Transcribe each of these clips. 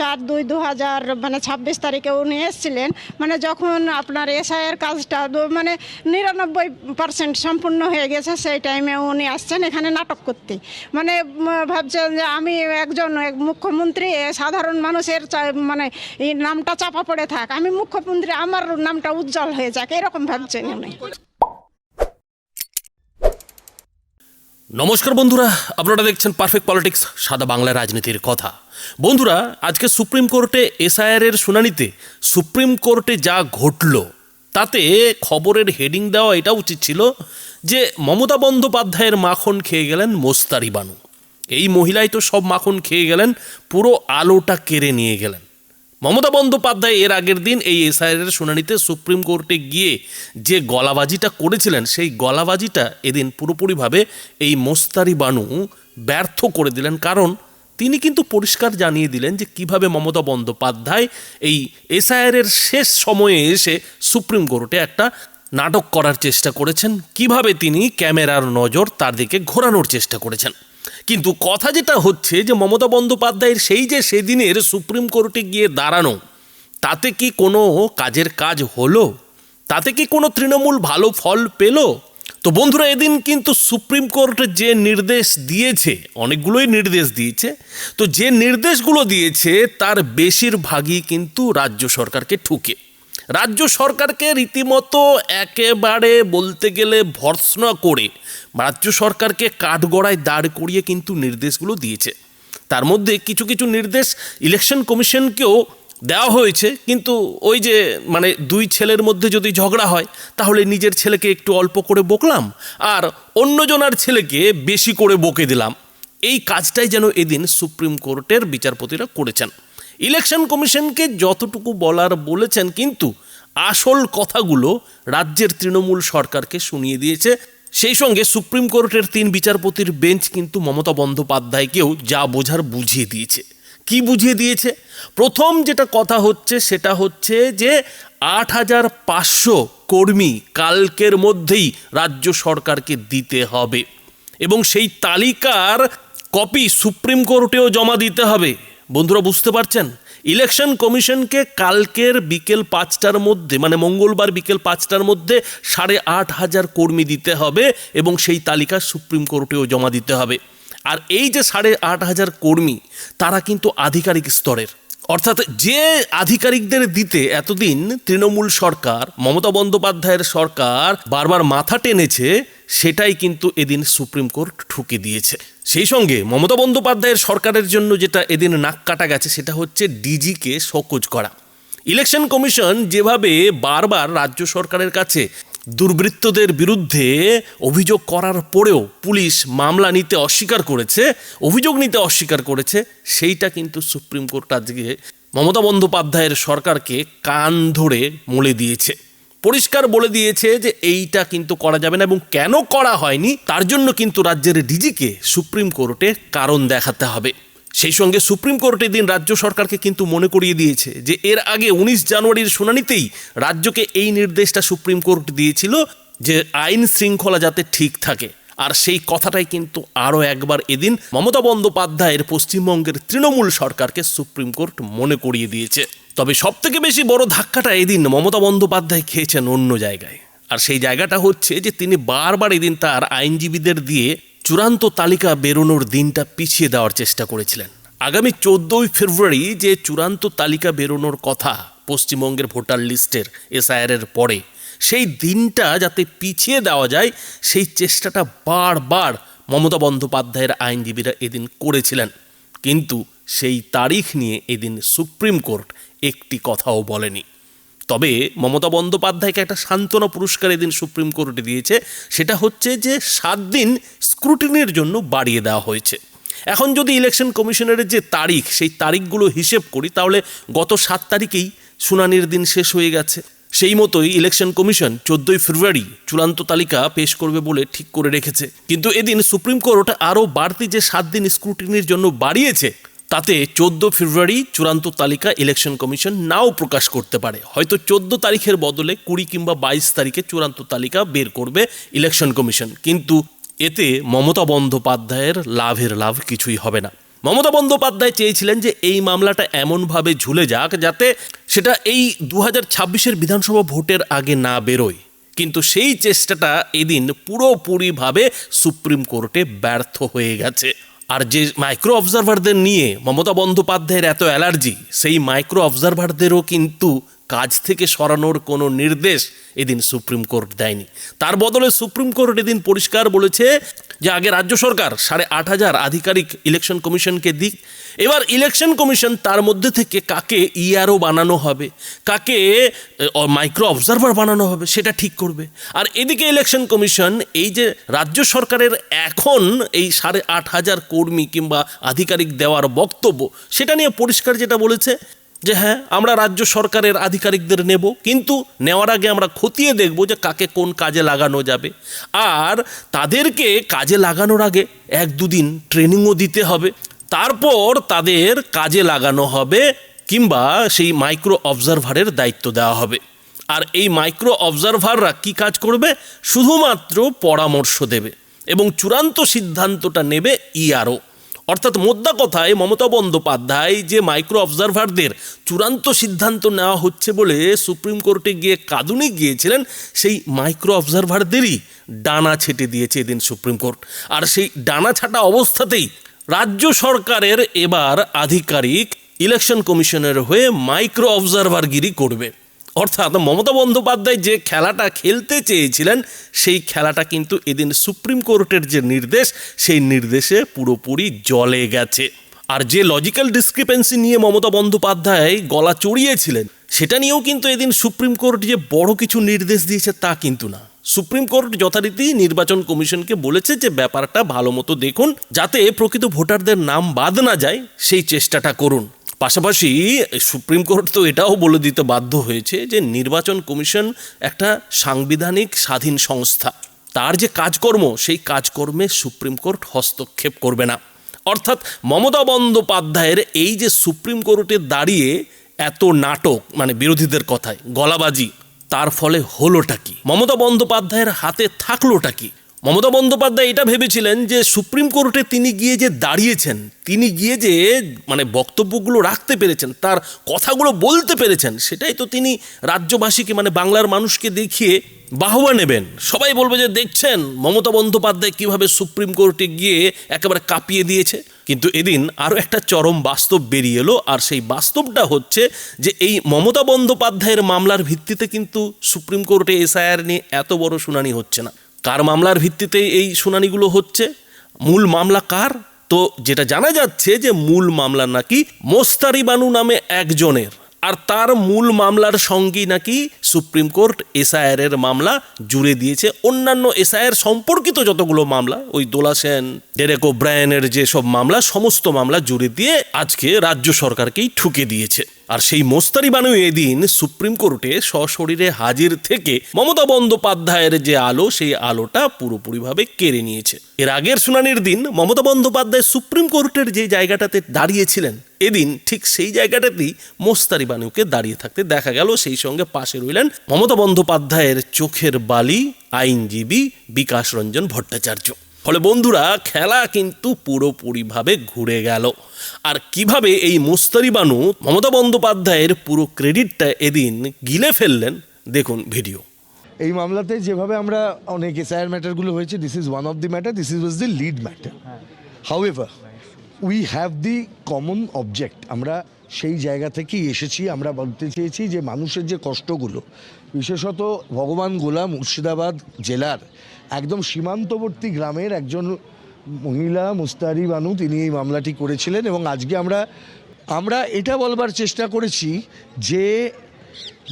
চার দুই দু হাজার মানে ছাব্বিশ তারিখে উনি এসেছিলেন। মানে যখন আপনার এসআইয়ের কাজটা মানে নিরানব্বই পার্সেন্ট সম্পূর্ণ হয়ে গেছে, সেই টাইমে উনি আসছেন এখানে নাটক করতে। মানে ভাবছেন যে আমি একজন এক মুখ্যমন্ত্রী সাধারণ মানুষের মানে এই নামটা চাপা পড়ে থাক। আমি মুখ্যমন্ত্রী, আমার নামটা উজ্জ্বল হয়ে যাক, এরকম ভাবছেন উনি। নমস্কার বন্ধুরা, আপনারা দেখছেন পারফেক্ট পলিটিক্স সাদা বাংলা রাজনীতির কথা। বন্ধুরা, আজকে সুপ্রিম কোর্টে এসআইআর এর শুনানিতে সুপ্রিম কোর্টে যা ঘটল, তাতে খবরের হেডিং দেওয়া এটা উচিত ছিল যে মমতা বন্দ্যোপাধ্যায়ের মাখন খেয়ে গেলেন মোস্তারি বানু এই মহিলাই তো সব মাখন খেয়ে গেলেন, পুরো আলোটা কেড়ে নিয়ে গেলেন। মমতা বন্দ্যোপাধ্যায় এর আগের দিন এই এসআইআর শুনানিতে সুপ্রিম কোর্টে গিয়ে যে গলাবাজিটা করেছিলেন, সেই গলাবাজিটা এদিন পুরোপুরিভাবে এই মোস্তারি বানু ব্যর্থ করে দিলেন। কারণ তিনি কিন্তু পরিষ্কার জানিয়ে দিলেন যে কীভাবে মমতা বন্দ্যোপাধ্যায় এই এসআইআর এর শেষ সময়ে এসে সুপ্রিম কোর্টে একটা নাটক করার চেষ্টা করেছেন। কীভাবে তিনি ক্যামেরার নজর তার দিকে ঘোরানোর চেষ্টা করেছেন। কিন্তু কথা যেটা হচ্ছে যে মমতা বন্দ্যোপাধ্যায়ের সেই যে সেদিনের সুপ্রিম কোর্টে গিয়ে দাঁড়ানো, তাতে কি কোনো কাজের কাজ হলো? তাতে কি কোনো তৃণমূল ভালো ফল পেল? তো বন্ধুরা, এদিন কিন্তু সুপ্রিম কোর্ট যে নির্দেশ দিয়েছে, অনেকগুলোই নির্দেশ দিয়েছে, তো যে নির্দেশগুলো দিয়েছে, তার বেশিরভাগই কিন্তু রাজ্য সরকারকে ঠুকে। রাজ্য সরকারকে রীতিমতো একেবারে বলতে গেলে ভর্সনা করে রাজ্য সরকারকে কাঠগড়ায় দাঁড় করিয়ে কিন্তু নির্দেশগুলো দিয়েছে। তার মধ্যে কিছু কিছু নির্দেশ ইলেকশন কমিশনকেও দেওয়া হয়েছে, কিন্তু ওই যে মানে দুই ছেলের মধ্যে যদি ঝগড়া হয়, তাহলে নিজের ছেলেকে একটু অল্প করে বকলাম আর অন্যজনার ছেলেকে বেশি করে বকে দিলাম। এই কাজটাই যেন এদিন সুপ্রিম কোর্টের বিচারপতিরা করেছেন। ইলেকশন কমিশনকে যতটুকু বলার বলেছেন, কিন্তু আসল কথাগুলো রাজ্যের তৃণমূল সরকারকে শুনিয়ে দিয়েছে। সেই সঙ্গে সুপ্রিম কোর্টের তিন বিচারপতির বেঞ্চ কিন্তু মমতা বন্দ্যোপাধ্যায়কেও যা বোঝার বুঝিয়ে দিয়েছে। কি বুঝিয়ে দিয়েছে? প্রথম যেটা কথা হচ্ছে সেটা হচ্ছে যে আট হাজার পাঁচশো কর্মী কালকের মধ্যেই রাজ্য সরকারকে দিতে হবে। এবং সেই তালিকার কপি সুপ্রিম কোর্টেও জমা দিতে হবে। বন্ধুরা, বুঝতে পারছেন? ইলেকশন কমিশনকে কালকের বিকেল পাঁচটার মধ্যে মানে মঙ্গলবার বিকেল পাঁচটার মধ্যে সাড়ে আট হাজার কর্মী দিতে হবে এবং সেই তালিকা সুপ্রিম কোর্টেও জমা দিতে হবে। আর এই যে সাড়ে আট হাজার কর্মী, তারা কিন্তু আধিকারিক স্তরের। অর্থাৎ যে আধিকারিকদের দিতে এতদিন তৃণমূল সরকার, মমতা বন্দ্যোপাধ্যায়ের সরকার বারবার মাথা টেনেছে সেটাই কিন্তু এদিন সুপ্রিম কোর্ট ঠুকে দিয়েছে। সেই সঙ্গে মমতা বন্দ্যোপাধ্যায়ের সরকারের জন্য যেটা এদিন নাক কাটা গেছে সেটা হচ্ছে ডিজিকে সকোজ করা। ইলেকশন কমিশন যেভাবে বারবার রাজ্য সরকারের কাছে দুর্বৃত্তদের বিরুদ্ধে অভিযোগ করার পরেও পুলিশ মামলা নিতে অস্বীকার করেছে, অভিযোগ নিতে অস্বীকার করেছে, সেইটা কিন্তু সুপ্রিম কোর্ট আজকে মমতা বন্দ্যোপাধ্যায়ের সরকারকে কান ধরে মলে দিয়েছে। পরিষ্কার বলে দিয়েছে যে এইটা কিন্তু করা যাবে না এবং কেন করা হয়নি, তার জন্য কিন্তু রাজ্যের ডিজিকে সুপ্রিম কোর্টে কারণ দেখাতে হবে। সেই সঙ্গে সুপ্রিম কোর্ট দিন রাজ্য সরকারকে কিন্তু মনে করিয়ে দিয়েছে যে এর আগে উনিশ জানুয়ারির শুনানিতেই রাজ্যকে এই নির্দেশটা সুপ্রিম কোর্ট দিয়েছিল যে আইন শৃঙ্খলা যাতে ঠিক থাকে। আর সেই কথাটাই কিন্তু আরও একবার এদিন মমতা বন্দ্যোপাধ্যায়ের পশ্চিমবঙ্গের তৃণমূল সরকারকে সুপ্রিম কোর্ট মনে করিয়ে দিয়েছে। তবে সব থেকে বেশি বড় ধাক্কাটা এদিন মমতা বন্দ্যোপাধ্যায় খেয়েছেন অন্য জায়গায়। আর সেই জায়গাটা হচ্ছে যে তিনি বারবার এদিন তার আইনজীবীদের দিয়ে চূড়ান্ত তালিকা বেরোনোর দিনটা পিছিয়ে দেওয়ার চেষ্টা করেছিলেন। আগামী চোদ্দোই ফেব্রুয়ারি যে চূড়ান্ত তালিকা বেরোনোর কথা পশ্চিমবঙ্গের ভোটার লিস্টের এসআইআরের পরে সেই দিনটা যাতে পিছিয়ে দেওয়া যায়, সেই চেষ্টাটা বারবার মমতা বন্দ্যোপাধ্যায়ের আইনজীবীরা এদিন করেছিলেন। কিন্তু সেই তারিখ নিয়ে এদিন সুপ্রিম কোর্ট একটি কথাও বলেনি। তবে মমতা বন্দ্যোপাধ্যায়কে একটা সান্ত্বনা পুরস্কার এদিন সুপ্রিম কোর্টে দিয়েছে, সেটা হচ্ছে যে সাত দিন স্ক্রুটিনির জন্য বাড়িয়ে দেওয়া হয়েছে। এখন যদি ইলেকশন কমিশনের যে তারিখ, সেই তারিখগুলো হিসেব করি, তাহলে গত সাত তারিখেই শুনানির দিন শেষ হয়ে গেছে। সেই মতোই ইলেকশন কমিশন চোদ্দই ফেব্রুয়ারি চূড়ান্ত তালিকা পেশ করবে বলে ঠিক করে রেখেছে। কিন্তু এদিন সুপ্রিম কোর্ট আরও বাড়তি যে সাত দিন স্ক্রুটিনির জন্য বাড়িয়েছে, তাতে চোদ্দ ফেব্রুয়ারি চূড়ান্ত তালিকা ইলেকশন কমিশন নাও প্রকাশ করতে পারে। হয়তো চোদ্দ তারিখের বদলে কুড়ি কিংবা বাইশ তারিখে চূড়ান্ত তালিকা বের করবে ইলেকশন কমিশন কিন্তু এতে মমতা বন্দ্যোপাধ্যায়ের লাভের লাভ কিছুই হবে না। মমতা বন্দ্যোপাধ্যায় চেয়েছিলেন যে এই মামলাটা এমনভাবে ঝুলে যাক যাতে সেটা এই দু হাজার বিধানসভা ভোটের আগে না বেরোয়। কিন্তু সেই চেষ্টাটা এদিন পুরোপুরিভাবে সুপ্রিম কোর্টে ব্যর্থ হয়ে গেছে। আর যে মাইক্রো অবজারভারদের নিয়ে মমতা বন্দ্যোপাধ্যায়ের এত অ্যালার্জি, সেই মাইক্রো অবজারভারদেরও কিন্তু কাজ থেকে সরানোর কোনো নির্দেশ এদিন সুপ্রিম কোর্ট দেয়নি। তার বদলে সুপ্রিম কোর্ট এদিন পরিষ্কার বলেছে যে আগে রাজ্য সরকার সাড়ে আট হাজার আধিকারিক ইলেকশন কমিশনকে দিক, এবার ইলেকশন কমিশন তার মধ্যে থেকে কাকে ইআরও বানানো হবে, কাকে মাইক্রো অবজারভার বানানো হবে, সেটা ঠিক করবে। আর এদিকে ইলেকশন কমিশন এই যে রাজ্য সরকারের এখন এই সাড়ে আট হাজার কর্মী কিংবা আধিকারিক দেওয়ার বক্তব্য, সেটা নিয়ে পরিষ্কার যেটা বলেছে যে হ্যাঁ আমরা রাজ্য সরকারের আধিকারিকদের নেব, কিন্তু নেওয়ার আগে আমরা খতিয়ে দেখব যে কাকে কোন কাজে লাগানো যাবে। আর তাদেরকে কাজে লাগানোর আগে এক দুদিন ট্রেনিংও দিতে হবে। তারপর তাদের কাজে লাগানো হবে কিংবা সেই মাইক্রো অবজারভারের দায়িত্ব দেওয়া হবে। আর এই মাইক্রো অবজারভাররা কি কাজ করবে? শুধুমাত্র পরামর্শ দেবে এবং চূড়ান্ত সিদ্ধান্তটা নেবে ইআরও অর্থাৎ মোদ্দা কথায় মমতা বন্দ্যোপাধ্যায় যে মাইক্রো অবজারভারদের চূড়ান্ত সিদ্ধান্ত নেওয়া হচ্ছে বলে সুপ্রিম কোর্টে গিয়ে কাঁদুনি গিয়েছিলেন, সেই মাইক্রো অবজারভারদেরই ডানা ছেটে দিয়েছে এদিন সুপ্রিম কোর্ট। আর সেই ডানা ছাটা অবস্থাতেই রাজ্য সরকারের এবার আধিকারিক ইলেকশন কমিশনের হয়ে মাইক্রো অবজারভারগিরি করবে। অর্থাৎ মমতা বন্দ্যোপাধ্যায় যে খেলাটা খেলতে চেয়েছিলেন, সেই খেলাটা কিন্তু এদিন সুপ্রিম কোর্টের যে নির্দেশ, সেই নির্দেশে পুরোপুরি জলে গেছে। আর যে লজিক্যাল ডিসক্রিপেন্সি নিয়ে মমতা বন্দ্যোপাধ্যায় গলা চড়িয়েছিলেন, সেটা নিয়েও কিন্তু এদিন সুপ্রিম কোর্ট যে বড় কিছু নির্দেশ দিয়েছে তা কিন্তু না। সুপ্রিম কোর্ট যথারীতি নির্বাচন কমিশনকে বলেছে যে ব্যাপারটা ভালো মতো দেখুন, যাতে প্রকৃত ভোটারদের নাম বাদ না যায়, সেই চেষ্টাটা করুন। পাশাপাশি সুপ্রিম কোর্ট তো এটাও বলে দিতে বাধ্য হয়েছে যে নির্বাচন কমিশন একটা সাংবিধানিক স্বাধীন সংস্থা। তার যে কাজকর্ম, সেই কাজকর্মে সুপ্রিম কোর্ট হস্তক্ষেপ করবে না। অর্থাৎ মমতা বন্দ্যোপাধ্যায়ের এই যে সুপ্রিম কোর্টে দাঁড়িয়ে এত নাটক মানে বিরোধীদের কথায়, গলাবাজি, তার ফলে হলোটা কি? মমতা বন্দ্যোপাধ্যায়ের হাতে থাকলোটা কি? মমতা বন্দ্যোপাধ্যায় এটা ভেবেছিলেন যে সুপ্রিম কোর্টে তিনি গিয়ে যে দাঁড়িয়েছেন, তিনি গিয়ে যে মানে বক্তব্যগুলো রাখতে পেরেছেন, তার কথাগুলো বলতে পেরেছেন, সেটাই তো তিনি রাজ্যবাসীকে মানে বাংলার মানুষকে দেখিয়ে বাহবা নেবেন। সবাই বলবে যে, দেখছেন, মমতা বন্দ্যোপাধ্যায় কীভাবে সুপ্রিম কোর্টে গিয়ে একেবারে কাঁপিয়ে দিয়েছে? কিন্তু এদিন আরও একটা চরম বাস্তব বেরিয়ে এলো, আর সেই বাস্তবটা হচ্ছে যে, এই মমতা বন্দ্যোপাধ্যায়ের মামলার ভিত্তিতে কিন্তু সুপ্রিম কোর্টে এসআইআর নিয়ে এত বড় শুনানি হচ্ছে না। কার মামলার ভিত্তিতে এই শুনানিগুলো হচ্ছে? মূল মামলা কার? তো যেটা জানা যাচ্ছে যে মূল মামলা নাকি মোস্তারি বানু নামে একজনের। আর তার মূল মামলার সঙ্গেই নাকি সুপ্রিম কোর্ট এসআইআর এর মামলা জুড়ে দিয়েছে। অন্যান্য এসআইআর সম্পর্কিত যতগুলো মামলা, ওই দোলা সেন, ডেরেক ব্রায়নের যেসব মামলা, সমস্ত মামলা জুড়ে দিয়ে আজকে রাজ্য সরকারকেই ঠুকে দিয়েছে। আর সেই মোস্তারি বানু এদিন সুপ্রিম কোর্টে সশরীরে হাজির থেকে মমতা বন্দ্যোপাধ্যায়ের যে আলো, সেই আলোটা পুরোপুরিভাবে কেড়ে নিয়েছে। এর আগের শুনানির দিন মমতা বন্দ্যোপাধ্যায় সুপ্রিম কোর্টের যে জায়গাটাতে দাঁড়িয়েছিলেন, এদিন ঠিক সেই জায়গাটাতেই মোস্তারি বানুকে দাঁড়িয়ে থাকতে দেখা গেল। সেই সঙ্গে পাশে রইলেন মমতা বন্দ্যোপাধ্যায়ের চোখের বালি আইনজীবী বিকাশ রঞ্জন ভট্টাচার্য। ফলে বন্ধুরা খেলা কিন্তু পুরোপুরিভাবে ঘুরে গেল। আর কীভাবে এই মোস্তারি বানু মমতা বন্দ্যোপাধ্যায়ের পুরো ক্রেডিটটা এদিন গিলে ফেললেন দেখুন ভিডিও। এই মামলাতে যেভাবে আমরা অনেক এসআইআর ম্যাটারগুলো হয়েছে this is one of the matter this is was the lead matter however we have the common object আমরা সেই জায়গা থেকেই এসেছি। আমরা বলতে চেয়েছি যে মানুষের যে কষ্টগুলো, বিশেষত ভগবান গোলা মুর্শিদাবাদ জেলার একদম সীমান্তবর্তী গ্রামের একজন মহিলা মুস্তারি বানু তিনি এই মামলাটি করেছিলেন এবং আজকে আমরা আমরা এটা বলবার চেষ্টা করেছি যে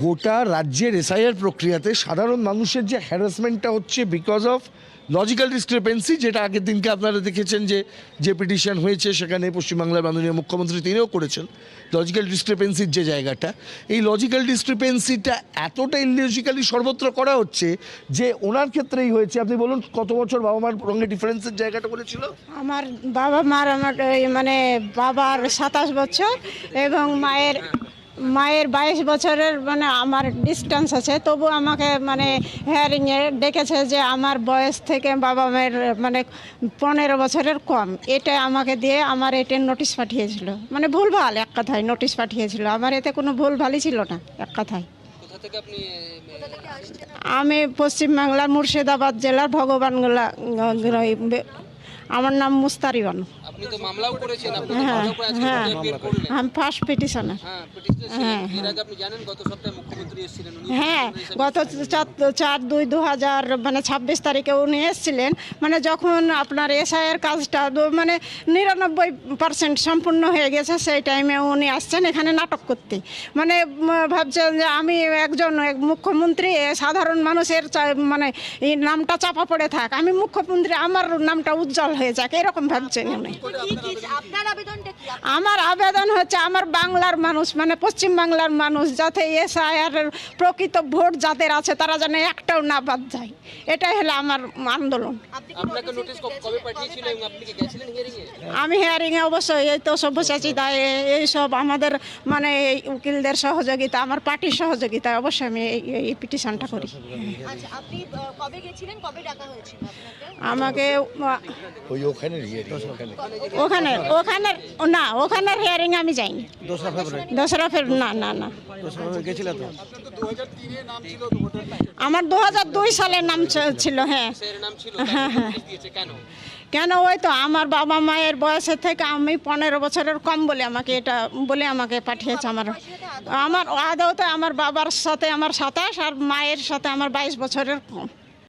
গোটা রাজ্যের এসআইআর প্রক্রিয়াতে সাধারণ মানুষের যে হ্যারাসমেন্টটা হচ্ছে বিকজ অফ লজিক্যাল ডিসক্রিপেন্সি, যেটা আগের দিনকে আপনারা দেখেছেন যে যে পিটিশন হয়েছে, সেখানে পশ্চিমবাংলার মাননীয় মুখ্যমন্ত্রী তিনিও করেছেন, লজিক্যাল ডিসক্রিপেন্সির যে জায়গাটা। এই লজিক্যাল ডিসক্রিপেন্সিটা এতটা ইললজিক্যালি সর্বত্র করা হচ্ছে যে ওনার ক্ষেত্রেই হয়েছে। আপনি বলুন, কত বছর বাবা মার সঙ্গে ডিফারেন্সের জায়গাটা বলেছিল? আমার বাবা মার আমার মানে বাবার সাতাশ বছর এবং মায়ের মায়ের বাইশ বছরের মানে আমার ডিস্টেন্স আছে তবু আমাকে মানে হেয়ারিংয়ে ডেকেছে যে আমার বয়স থেকে বাবা মায়ের মানে পনেরো বছরের কম। এটা আমাকে দিয়ে আমার এটা নোটিশ পাঠিয়েছিল। মানে ভুলভাল এক কথায় নোটিশ পাঠিয়েছিল। আমার এতে কোনো ভুল ভুলভালই ছিল না এক কথায়। আমি পশ্চিমবাংলার মুর্শিদাবাদ জেলার ভগবানগোলা আমার নাম মুস্তারি বানু। আপনি তো মামলাও করেছেন আপনি হ্যাঁ হ্যাঁ। আমি ফার্স্ট পিটিশনার। হ্যাঁ হ্যাঁ, জানেন গত হ্যাঁ চার চার দুই দু হাজার মানে ছাব্বিশ তারিখে উনি এসেছিলেন মানে যখন আপনার এসআইয়ের কাজটা মানে নিরানব্বই পার্সেন্ট সম্পূর্ণ হয়ে গেছে সেই টাইমে উনি আসছেন এখানে নাটক করতে। মানে ভাবছেন যে আমি একজন এক মুখ্যমন্ত্রী সাধারণ মানুষের মানে নামটা চাপা পড়ে থাক। আমি মুখ্যমন্ত্রী আমার নামটা উজ্জ্বল হয়ে যাক এরকম ভাবছেন উনি। আমার আবেদন হচ্ছে আমার বাংলার মানুষ মানে পশ্চিম বাংলার মানুষ যাতে এসআইআর প্রকৃত ভোট যাদের আছে তারা যেন একটাও না বাদ যায়। এটাই হলো আমার আন্দোলন। আপনি কি আপনাকে নোটিশ নোটিশ কবে পাঠিয়েছিল এবং আপনি কি গেছিলেন হিয়ারিং এ? আমি হেয়ারিংয়ে অবশ্যই এই তো সব্যসাচী দায় এইসব আমাদের মানে এই উকিলদের সহযোগিতা আমার পার্টির সহযোগিতায় অবশ্যই আমি এই এই পিটিশনটা করি। আচ্ছা আপনি আহ, কবে গেছিলেন? কবে ডাকা হয়েছিল আপনাকে? আমাকে ওই ওখানে। ওখানে ওখানে ওখানে না ওখানের হিয়ারিং আমি যাইনি। দোসরা ফের না না না। আমার দু হাজার দুই সালের নাম ছিল হ্যাঁ। এর নাম ছিল তারপর নোটিশ দিয়েছে কেন কেন? ওই তো আমার বাবা মায়ের বয়সের থেকে আমি পনেরো বছরের কম বলে আমাকে এটা বলে আমাকে পাঠিয়েছে আমার। আমার আদৌতে আমার বাবার সাথে আমার সাতাশ আর মায়ের সাথে আমার বাইশ বছরের কম।